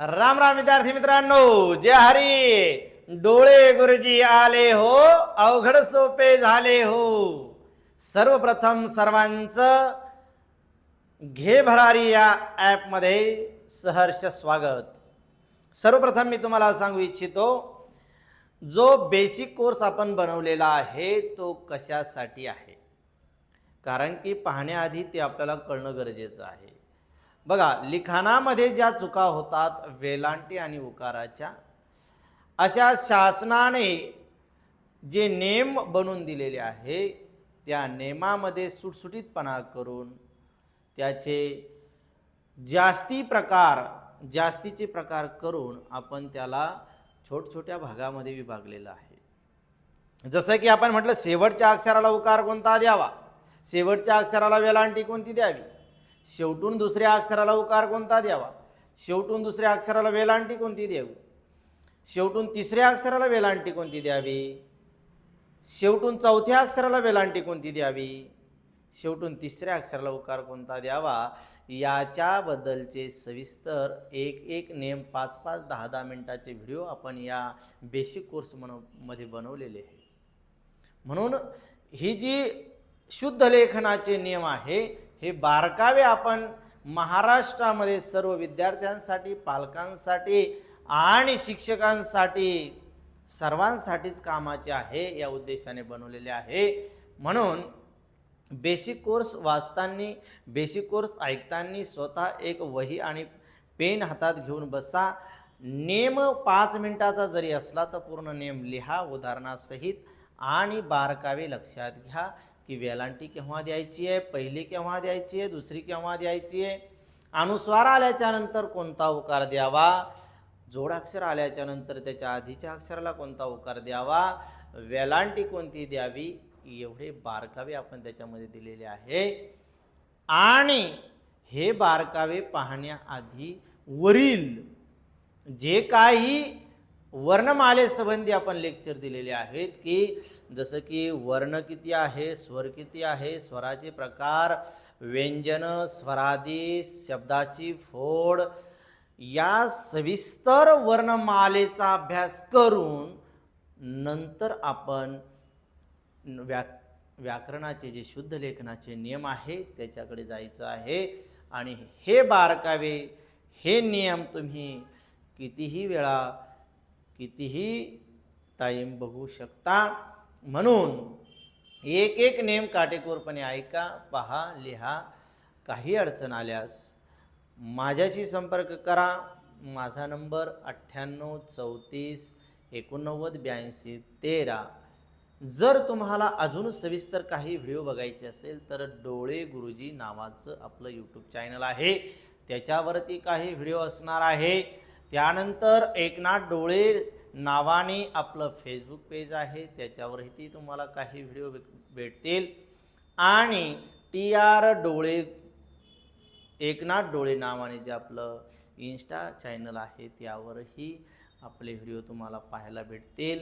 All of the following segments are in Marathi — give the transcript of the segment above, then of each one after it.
राम राम विद्यार्थी मित्रांनो जय हरी. डोळे गुरुजी आले हो अवघड सोपे झाले हो. सर्वप्रथम सर्वांचं घे भरारी या ॲपमध्ये सहर्ष स्वागत. सर्वप्रथम मी तुम्हाला सांगू इच्छितो जो बेसिक कोर्स आपण बनवलेला आहे तो कशासाठी आहे? कारण की पाहण्याआधी ते आपल्याला कळणं गरजेचं आहे. बघा लिखाणामध्ये ज्या चुका होतात वेलांटी आणि उकाराच्या अशा शासनाने जे नेम बनवून दिलेले आहे त्या नेमामध्ये सुटसुटीतपणा करून त्याचे जास्ती प्रकार जास्तीचे प्रकार करून आपण त्याला छोटछोट्या भागामध्ये विभागलेलं आहे. जसं की आपण म्हटलं शेवटच्या अक्षराला उकार कोणता द्यावा? शेवटच्या अक्षराला वेलांटी कोणती द्यावी? शेवटून दुसऱ्या अक्षराला उकार कोणता द्यावा? शेवटून दुसऱ्या अक्षराला वेलांटी कोणती द्यावी? शेवटून तिसऱ्या अक्षराला वेलांटी कोणती द्यावी? शेवटून चौथ्या अक्षराला वेलांटी कोणती द्यावी? शेवटून तिसऱ्या अक्षराला उकार कोणता द्यावा? याच्याबद्दलचे सविस्तर एक एक नेम पाच पाच दहा दहा मिनटाचे व्हिडिओ आपण या बेसिक कोर्स म्हणून मध्ये बनवलेले आहे म्हणून ही जी शुद्ध लेखनाचे नियम आहे हे बारकावे आपण महाराष्ट्रामध्ये सर्व विद्यार्थ्यांसाठी पालकांसाठी आणि शिक्षकांसाठी सर्वांसाठीच कामाचे आहे या उद्देशाने बनवलेले आहे. म्हणून बेसिक कोर्स वाचताना बेसिक कोर्स ऐकताना स्वतः एक वही आणि पेन हातात घेऊन बसा. नेम पाच मिनिटाचा जरी असला तर पूर्ण नेम लिहा उदाहरणासहित आणि बारकावे लक्षात घ्या. की वेलांटी केव्हा द्यायची आहे पहिली केव्हा द्यायची आहे दुसरी केव्हा द्यायची आहे. अनुस्वार आल्याच्यानंतर कोणता उकार द्यावा? जोडाक्षर आल्याच्यानंतर त्याच्या आधीच्या अक्षराला कोणता उकार द्यावा? वेलांटी कोणती द्यावी? एवढे बारकावे आपण त्याच्यामध्ये दिलेले आहे. आणि हे बारकावे पाहण्याआधी वरील जे काही वर्णमालेसंबंधी आपण लेक्चर दिलेले आहेत की जसं की वर्ण किती आहे स्वर किती आहे स्वराचे प्रकार व्यंजन स्वरादी शब्दाची फोड या सविस्तर वर्णमालेचा अभ्यास करून नंतर आपण व्या व्याकरणाचे जे शुद्ध लेखनाचे नियम आहे त्याच्याकडे जायचं आहे. आणि हे बारकावे हे नियम तुम्ही कितीही वेळा कितीही टाईम बघू शकता. म्हणून एक एक नेम काटेकोरपणे ऐका पहा लिहा. काही अडचण आल्यास माझ्याशी संपर्क करा. माझा नंबर अठ्ठ्याण्णव चौतीस एकोणनव्वद ब्याऐंशी तेरा. जर तुम्हाला अजून सविस्तर काही व्हिडिओ बघायचे असेल तर डोळे गुरुजी नावाचं आपलं यूट्यूब चॅनल आहे. त्याच्यावरती काही व्हिडिओ असणार आहे. त्यानंतर एकनाथ डोळे नावाने आपलं फेसबुक पेज आहे. त्याच्यावरही तुम्हाला काही व्हिडिओ भेटतील. आणि टी आर डोळे एकनाथ डोळे नावाने जे आपलं इन्स्टा चॅनल आहे त्यावरही आपले व्हिडिओ तुम्हाला पाहायला भेटतील.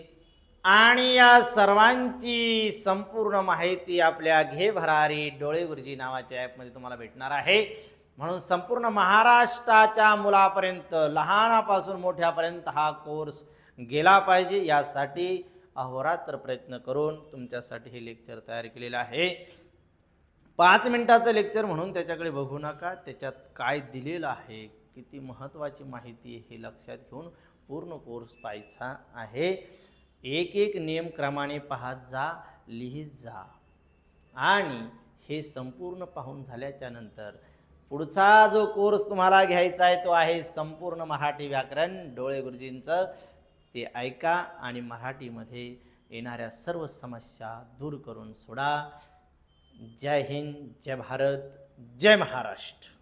आणि या सर्वांची संपूर्ण माहिती आपल्या घे भरारी डोळे गुरुजी नावाच्या ॲपमध्ये तुम्हाला भेटणार आहे. म्हणून संपूर्ण महाराष्ट्राच्या मुलापर्यंत लहानापासून मोठ्यापर्यंत हा कोर्स गेला पाहिजे. यासाठी अहोरात्र प्रयत्न करून तुमच्यासाठी हे लेक्चर तयार केलेलं आहे. पाच मिनिटाचं लेक्चर म्हणून त्याच्याकडे बघू नका. त्याच्यात काय दिलेलं आहे किती महत्त्वाची माहिती आहे हे लक्षात घेऊन पूर्ण कोर्स पाहायचा आहे. एक एक नियम क्रमाने पाहत जा लिहित जा. आणि हे संपूर्ण पाहून झाल्याच्यानंतर पुढचा जो कोर्स तुम्हाला घ्यायचा आहे तो आहे संपूर्ण मराठी व्याकरण. डोळे गुरुजींचं ते ऐका आणि मराठीमध्ये येणाऱ्या सर्व समस्या दूर करून सोडा. जय हिंद जय भारत जय महाराष्ट्र.